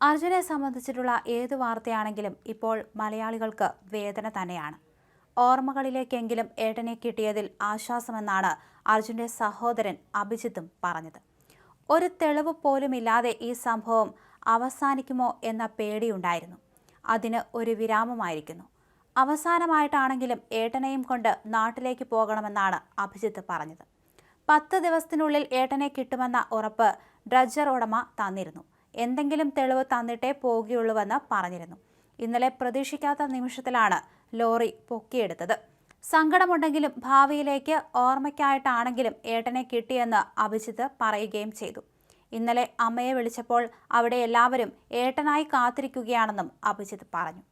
അർജുനെ സംബന്ധിച്ചിട്ടുള്ള ഏത് വാർത്തയാണെങ്കിലും ഇപ്പോൾ മലയാളികൾക്ക് വേദന തന്നെയാണ്. ഓർമ്മകളിലേക്കെങ്കിലും ഏട്ടനെ കിട്ടിയതിൽ ആശ്വാസമെന്നാണ് അർജുന്റെ സഹോദരൻ അഭിജിത്തും പറഞ്ഞത്. ഒരു തെളിവ് പോലുമില്ലാതെ ഈ സംഭവം അവസാനിക്കുമോ എന്ന പേടിയുണ്ടായിരുന്നു. അതിന് ഒരു വിരാമമായിരിക്കുന്നു. അവസാനമായിട്ടാണെങ്കിലും ഏട്ടനെയും കൊണ്ട് നാട്ടിലേക്ക് പോകണമെന്നാണ് അഭിജിത്ത് പറഞ്ഞത്. പത്ത് ദിവസത്തിനുള്ളിൽ ഏട്ടനെ കിട്ടുമെന്ന ഉറപ്പ് ഡ്രഡ്ജർ ഉടമ തന്നിരുന്നു. എന്തെങ്കിലും തെളിവ് തന്നിട്ടേ പോകുകയുള്ളൂവെന്ന് പറഞ്ഞിരുന്നു. ഇന്നലെ പ്രതീക്ഷിക്കാത്ത നിമിഷത്തിലാണ് ലോറി പൊക്കിയെടുത്തത്. സങ്കടമുണ്ടെങ്കിലും ഭാവിയിലേക്ക് ഓർമ്മയ്ക്കായിട്ടാണെങ്കിലും ഏട്ടനെ കിട്ടിയെന്ന് അഭിജിത്ത് പറയുകയും ചെയ്തു. ഇന്നലെ അമ്മയെ വിളിച്ചപ്പോൾ അവിടെ എല്ലാവരും ഏട്ടനായി കാത്തിരിക്കുകയാണെന്നും അഭിജിത്ത് പറഞ്ഞു.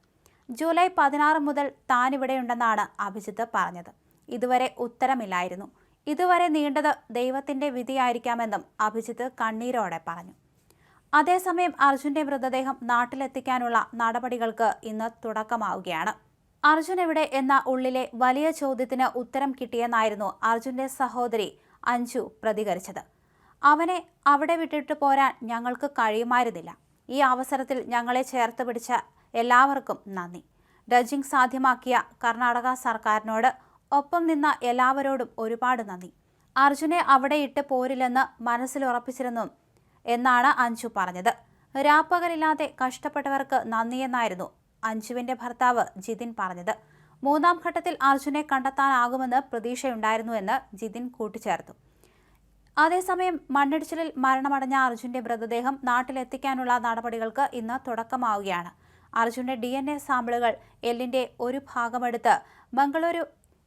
ജൂലൈ പതിനാറ് മുതൽ താനിവിടെയുണ്ടെന്നാണ് അഭിജിത്ത് പറഞ്ഞത്. ഇതുവരെ ഉത്തരമില്ലായിരുന്നു. ഇതുവരെ നീണ്ടത് ദൈവത്തിന്റെ വിധിയായിരിക്കാമെന്നും അഭിജിത്ത് കണ്ണീരോടെ പറഞ്ഞു. അതേസമയം അർജുന്റെ മൃതദേഹം നാട്ടിലെത്തിക്കാനുള്ള നടപടികൾക്ക് ഇന്ന് തുടക്കമാവുകയാണ്. അർജുൻ എവിടെ എന്ന ഉള്ളിലെ വലിയ ചോദ്യത്തിന് ഉത്തരം കിട്ടിയെന്നായിരുന്നു അർജുന്റെ സഹോദരി അഞ്ജു പ്രതികരിച്ചത്. അവനെ അവിടെ വിട്ടിട്ട് പോരാൻ ഞങ്ങൾക്ക് കഴിയുമായിരുന്നില്ല. ഈ അവസരത്തിൽ ഞങ്ങളെ ചേർത്ത് പിടിച്ച എല്ലാവർക്കും നന്ദി. ഡ്രഡ്ജിംഗ് സാധ്യമാക്കിയ കർണാടക സർക്കാരിനോട് ഒപ്പം നിന്ന എല്ലാവരോടും ഒരുപാട് നന്ദി. അർജുനെ അവിടെ ഇട്ട് പോരില്ലെന്ന് മനസ്സിലുറപ്പിച്ചിരുന്നു എന്നാണ് അഞ്ജു പറഞ്ഞത്. രാപ്പകലില്ലാതെ കഷ്ടപ്പെട്ടവർക്ക് നന്ദിയെന്നായിരുന്നു അഞ്ജുവിന്റെ ഭർത്താവ് ജിതിൻ പറഞ്ഞത്. മൂന്നാം ഘട്ടത്തിൽ അർജുനെ കണ്ടെത്താനാകുമെന്ന് പ്രതീക്ഷയുണ്ടായിരുന്നുവെന്ന് ജിതിൻ കൂട്ടിച്ചേർത്തു. അതേസമയം മണ്ണിടിച്ചിലിൽ മരണമടഞ്ഞ അർജുന്റെ മൃതദേഹം നാട്ടിലെത്തിക്കാനുള്ള നടപടികൾക്ക് ഇന്ന് തുടക്കമാവുകയാണ്. അർജുന്റെ ഡി എൻ എ സാമ്പിളുകൾ എല്ലിന്റെ ഒരു ഭാഗമെടുത്ത് ബംഗളൂരു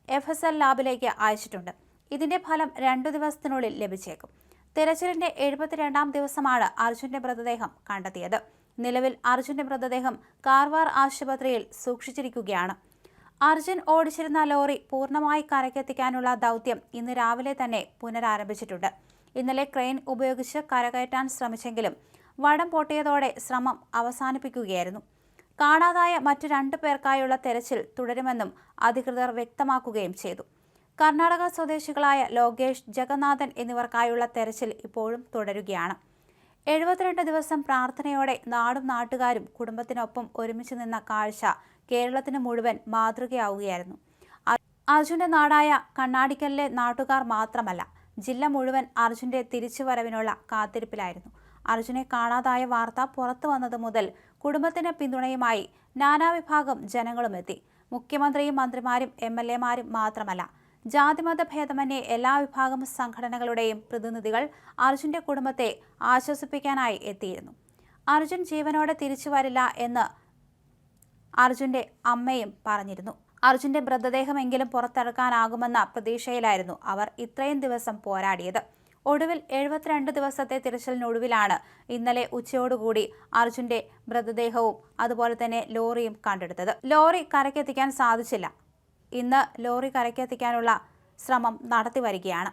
എഫ് എസ് എൽ ലാബിലേക്ക് അയച്ചിട്ടുണ്ട്. ഇതിന്റെ ഫലം രണ്ടു ദിവസത്തിനുള്ളിൽ ലഭിച്ചേക്കും. തിരച്ചിലിന്റെ എഴുപത്തിരണ്ടാം ദിവസമാണ് അർജുന്റെ മൃതദേഹം കണ്ടെത്തിയത്. നിലവിൽ അർജുന്റെ മൃതദേഹം കാർവാർ ആശുപത്രിയിൽ സൂക്ഷിച്ചിരിക്കുകയാണ്. അർജുൻ ഓടിച്ചിരുന്ന ലോറി പൂർണമായി കരക്കെത്തിക്കാനുള്ള ദൗത്യം ഇന്ന് രാവിലെ തന്നെ പുനരാരംഭിച്ചിട്ടുണ്ട്. ഇന്നലെ ക്രെയിൻ ഉപയോഗിച്ച് കരകയറ്റാൻ ശ്രമിച്ചെങ്കിലും വടം പൊട്ടിയതോടെ ശ്രമം അവസാനിപ്പിക്കുകയായിരുന്നു. കാണാതായ മറ്റു രണ്ടു പേർക്കായുള്ള തെരച്ചിൽ തുടരുമെന്നും അധികൃതർ വ്യക്തമാക്കുകയും ചെയ്തു. കർണാടക സ്വദേശികളായ ലോകേഷ് ജഗന്നാഥൻ എന്നിവർക്കായുള്ള തെരച്ചിൽ ഇപ്പോഴും തുടരുകയാണ്. എഴുപത്തിരണ്ട് ദിവസം പ്രാർത്ഥനയോടെ നാടും നാട്ടുകാരും കുടുംബത്തിനൊപ്പം ഒരുമിച്ച് നിന്ന കാഴ്ച കേരളത്തിന് മുഴുവൻ മാതൃകയാവുകയായിരുന്നു. അർജുന്റെ നാടായ കണ്ണാടിക്കലിലെ നാട്ടുകാർ മാത്രമല്ല ജില്ല മുഴുവൻ അർജുന്റെ തിരിച്ചുവരവിനുള്ള കാത്തിരിപ്പിലായിരുന്നു. അർജുനെ കാണാതായ വാർത്ത പുറത്തു വന്നത് മുതൽ കുടുംബത്തിന് പിന്തുണയുമായി നാനാവിഭാഗം ജനങ്ങളുമെത്തി മുഖ്യമന്ത്രിയും മന്ത്രിമാരും എം എൽ എമാരും മാത്രമല്ല ജാതിമത ഭേദമന്യേ എല്ലാ വിഭാഗം സംഘടനകളുടെയും പ്രതിനിധികൾ അർജുന്റെ കുടുംബത്തെ ആശ്വസിപ്പിക്കാനായി എത്തിയിരുന്നു. അർജുൻ ജീവനോടെ തിരിച്ചു വരില്ല എന്ന് അർജുന്റെ അമ്മയും പറഞ്ഞിരുന്നു. അർജുന്റെ മൃതദേഹമെങ്കിലും പുറത്തെടുക്കാനാകുമെന്ന പ്രതീക്ഷയിലായിരുന്നു അവർ ഇത്രയും ദിവസം പോരാടിയത്. ഒടുവിൽ എഴുപത്തിരണ്ട് ദിവസത്തെ തിരച്ചിലിനൊടുവിലാണ് ഇന്നലെ ഉച്ചയോടുകൂടി അർജുന്റെ മൃതദേഹവും അതുപോലെ തന്നെ ലോറിയും കണ്ടെടുത്തത്. ലോറി കരക്കെത്തിക്കാൻ സാധിച്ചില്ല. ഇന്ന് ലോറി കരയ്ക്കെത്തിക്കാനുള്ള ശ്രമം നടത്തി വരികയാണ്